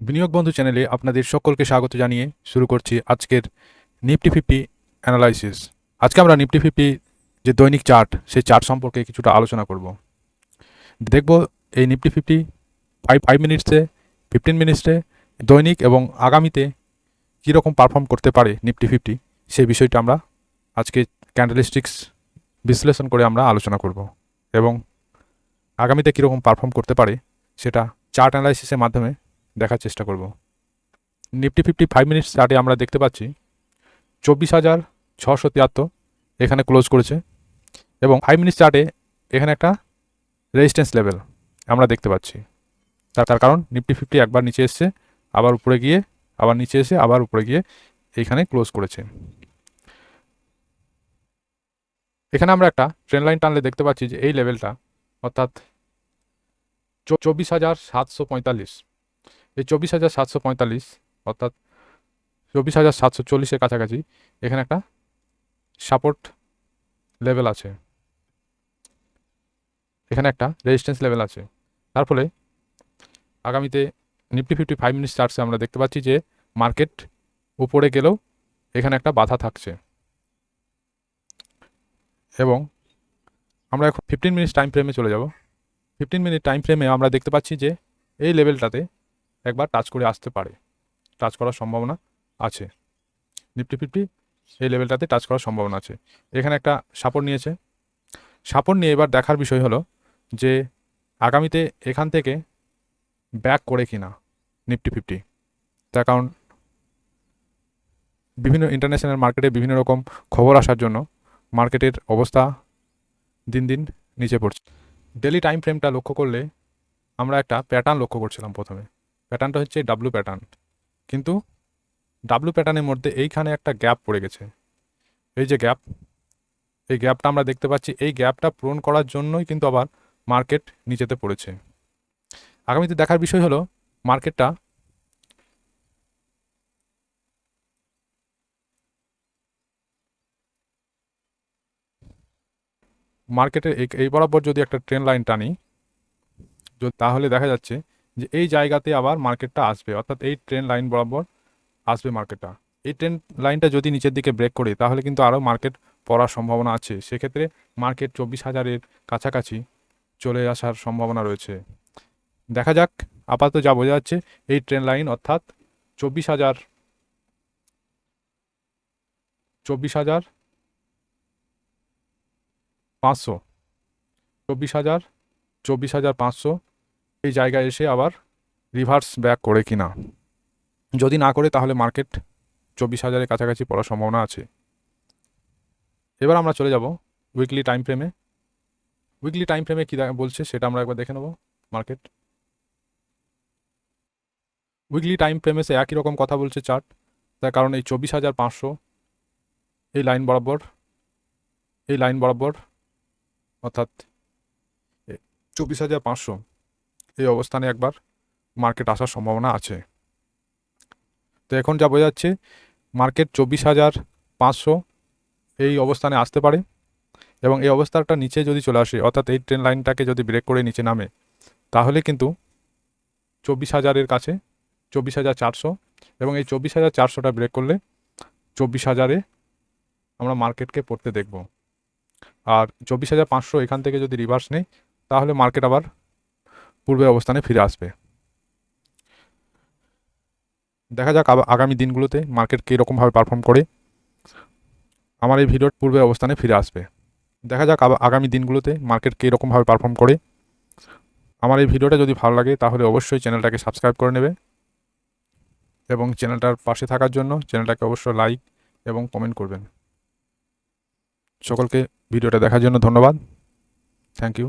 বিনিয়োগ বন্ধু চ্যানেলে আপনাদের সকলকে স্বাগত জানিয়ে শুরু করছি আজকের নিফটি ফিফটি অ্যানালাইসিস আজকে আমরা নিফটি ফিফটি যে দৈনিক চার্ট, সেই চার্ট সম্পর্কে কিছুটা আলোচনা করব। দেখব এই নিফটি ফিফটি ফাইভ ফাইভ মিনিটসে ফিফটিন মিনিটসে দৈনিক এবং আগামীতে কীরকম পারফর্ম করতে পারে নিফটি ফিফটি সেই বিষয়টা আমরা আজকে ক্যান্ডেলিস্টিক্স বিশ্লেষণ করে আমরা আলোচনা করব এবং আগামীতে কীরকম পারফর্ম করতে পারে সেটা চার্ট অ্যানালাইসিসের মাধ্যমে দেখার চেষ্টা করব। নিফটি ফিফটি ফাইভ মিনিটস চার্টে আমরা দেখতে পাচ্ছি চব্বিশ হাজার ছশো তিয়াত্তর এখানে ক্লোজ করেছে এবং ফাইভ মিনিটস চার্টে এখানে একটা রেজিস্ট্যান্স লেভেল আমরা দেখতে পাচ্ছি। তার কারণ নিফটি ফিফটি একবার নিচে এসছে, আবার উপরে গিয়ে, আবার নিচে এসে আবার উপরে গিয়ে এইখানে ক্লোজ করেছে। এখানে আমরা একটা ট্রেন লাইন টানলে দেখতে পাচ্ছি যে এই লেভেলটা অর্থাৎ চব্বিশ হাজার সাতশো পঁয়তাল্লিশ এই চব্বিশ হাজার সাতশো পঁয়তাল্লিশ, অর্থাৎ চব্বিশ হাজার সাতশো চল্লিশের কাছাকাছি এখানে একটা সাপোর্ট লেভেল আছে। এখানে একটা রেজিস্ট্যান্স লেভেল আছে। তার ফলে আগামীতে নিফটি ফিফটি ফাইভ মিনিট চার্টসে আমরা দেখতে পাচ্ছি যে মার্কেট উপরে গেলেও এখানে একটা বাধা থাকছে। এবং আমরা এখন ফিফটিন মিনিট টাইম ফ্রেমে চলে যাব। ফিফটিন মিনিট টাইম ফ্রেমে আমরা দেখতে পাচ্ছি যে এই লেভেলটাতে একবার টাচ করে আসতে পারে। টাচ করার সম্ভাবনা আছে। নিফটি ফিফটি এই লেভেলটাতে টাচ করার সম্ভাবনা আছে। এখানে একটা সাপোর্ট নিয়েছে। সাপোর্ট নিয়ে এবার দেখার বিষয় হলো যে, আগামীতে এখান থেকে ব্যাক করে কিনা নিফটি ফিফটি তার কারণ বিভিন্ন ইন্টারন্যাশনাল মার্কেটে বিভিন্ন রকম খবর আসার জন্য মার্কেটের অবস্থা দিন দিন নিচে পড়ছে। ডেলি টাইম ফ্রেমটা লক্ষ্য করলে আমরা একটা প্যাটার্ন লক্ষ্য করছিলাম প্রথমে। প্যাটার্নটা হচ্ছে ডাব্লু প্যাটার্ন কিন্তু ডাব্লু প্যাটার্নের মধ্যে এইখানে একটা গ্যাপ পড়ে গেছে। এই যে গ্যাপ এই গ্যাপটা আমরা দেখতে পাচ্ছি, এই গ্যাপটা পূরণ করার জন্যই কিন্তু আবার মার্কেট নিচেতে পড়েছে। আগামীতে দেখার বিষয় হলো মার্কেটটা মার্কেটের এই- বরাবর যদি একটা ট্রেন লাইন টানি তাহলে দেখা যাচ্ছে যে এই জায়গাতে আবার মার্কেটটা আসবে, অর্থাৎ এই ট্রেন লাইন বরাবর আসবে মার্কেটটা। এই ট্রেন লাইনটা যদি নিচের দিকে ব্রেক করে, তাহলে কিন্তু আরও মার্কেট পড়ার সম্ভাবনা আছে। সেক্ষেত্রে মার্কেট চব্বিশ হাজারের কাছাকাছি চলে আসার সম্ভাবনা রয়েছে। দেখা যাক, আপাতত যা বোঝা যাচ্ছে, এই ট্রেন লাইন অর্থাৎ চব্বিশ হাজার চব্বিশ হাজার পাঁচশো। চব্বিশ হাজার চব্বিশ হাজার পাঁচশো এই জায়গায় এসে আবার রিভার্স ব্যাক করে কি না যদি না করে, তাহলে মার্কেট চব্বিশ হাজারের কাছাকাছি পড়ার সম্ভাবনা আছে। এবার আমরা চলে যাব উইকলি টাইম ফ্রেমে উইকলি টাইম ফ্রেমে কী বলছে সেটা আমরা একবার দেখে নেব মার্কেট উইকলি টাইম ফ্রেমে সে একই রকম কথা বলছে চার্ট তার কারণ এই চব্বিশ হাজার পাঁচশো, এই লাইন বরাবর, এই লাইন বরাবর, অর্থাৎ চব্বিশ হাজার পাঁচশো এই অবস্থানে একবার মার্কেট আসার সম্ভাবনা আছে। তো এখন যা বোঝা যাচ্ছে মার্কেট চব্বিশ হাজার পাঁচশো এই অবস্থানে আসতে পারে এবং এই অবস্থাটা নিচে যদি চলে আসে, অর্থাৎ এই ট্রেন লাইনটাকে যদি ব্রেক করে নিচে নামে, তাহলে কিন্তু চব্বিশ হাজারের কাছে চব্বিশ হাজার চারশো এবং এই চব্বিশ হাজার চারশোটা ব্রেক করলে চব্বিশ হাজারে আমরা মার্কেটকে পড়তে দেখব। আর চব্বিশ হাজার পাঁচশো এখান থেকে যদি রিভার্স নেই, তাহলে মার্কেট আবার পূর্বের অবস্থানে ফিরে আসবে। দেখা যাক আগামী দিনগুলোতে মার্কেট কীরকমভাবে পারফর্ম করে। আমার এই ভিডিওর পূর্বের অবস্থানে ফিরে আসবে। দেখা যাক আগামী দিনগুলোতে মার্কেট কীরকমভাবে পারফর্ম করে। আমার এই ভিডিওটা যদি ভালো লাগে তাহলে অবশ্যই চ্যানেলটাকে সাবস্ক্রাইব করে নেবে এবং চ্যানেলটার পাশে থাকার জন্য চ্যানেলটাকে অবশ্যই লাইক এবং কমেন্ট করবেন। সকলকে ভিডিওটা দেখার জন্য ধন্যবাদ। Thank you.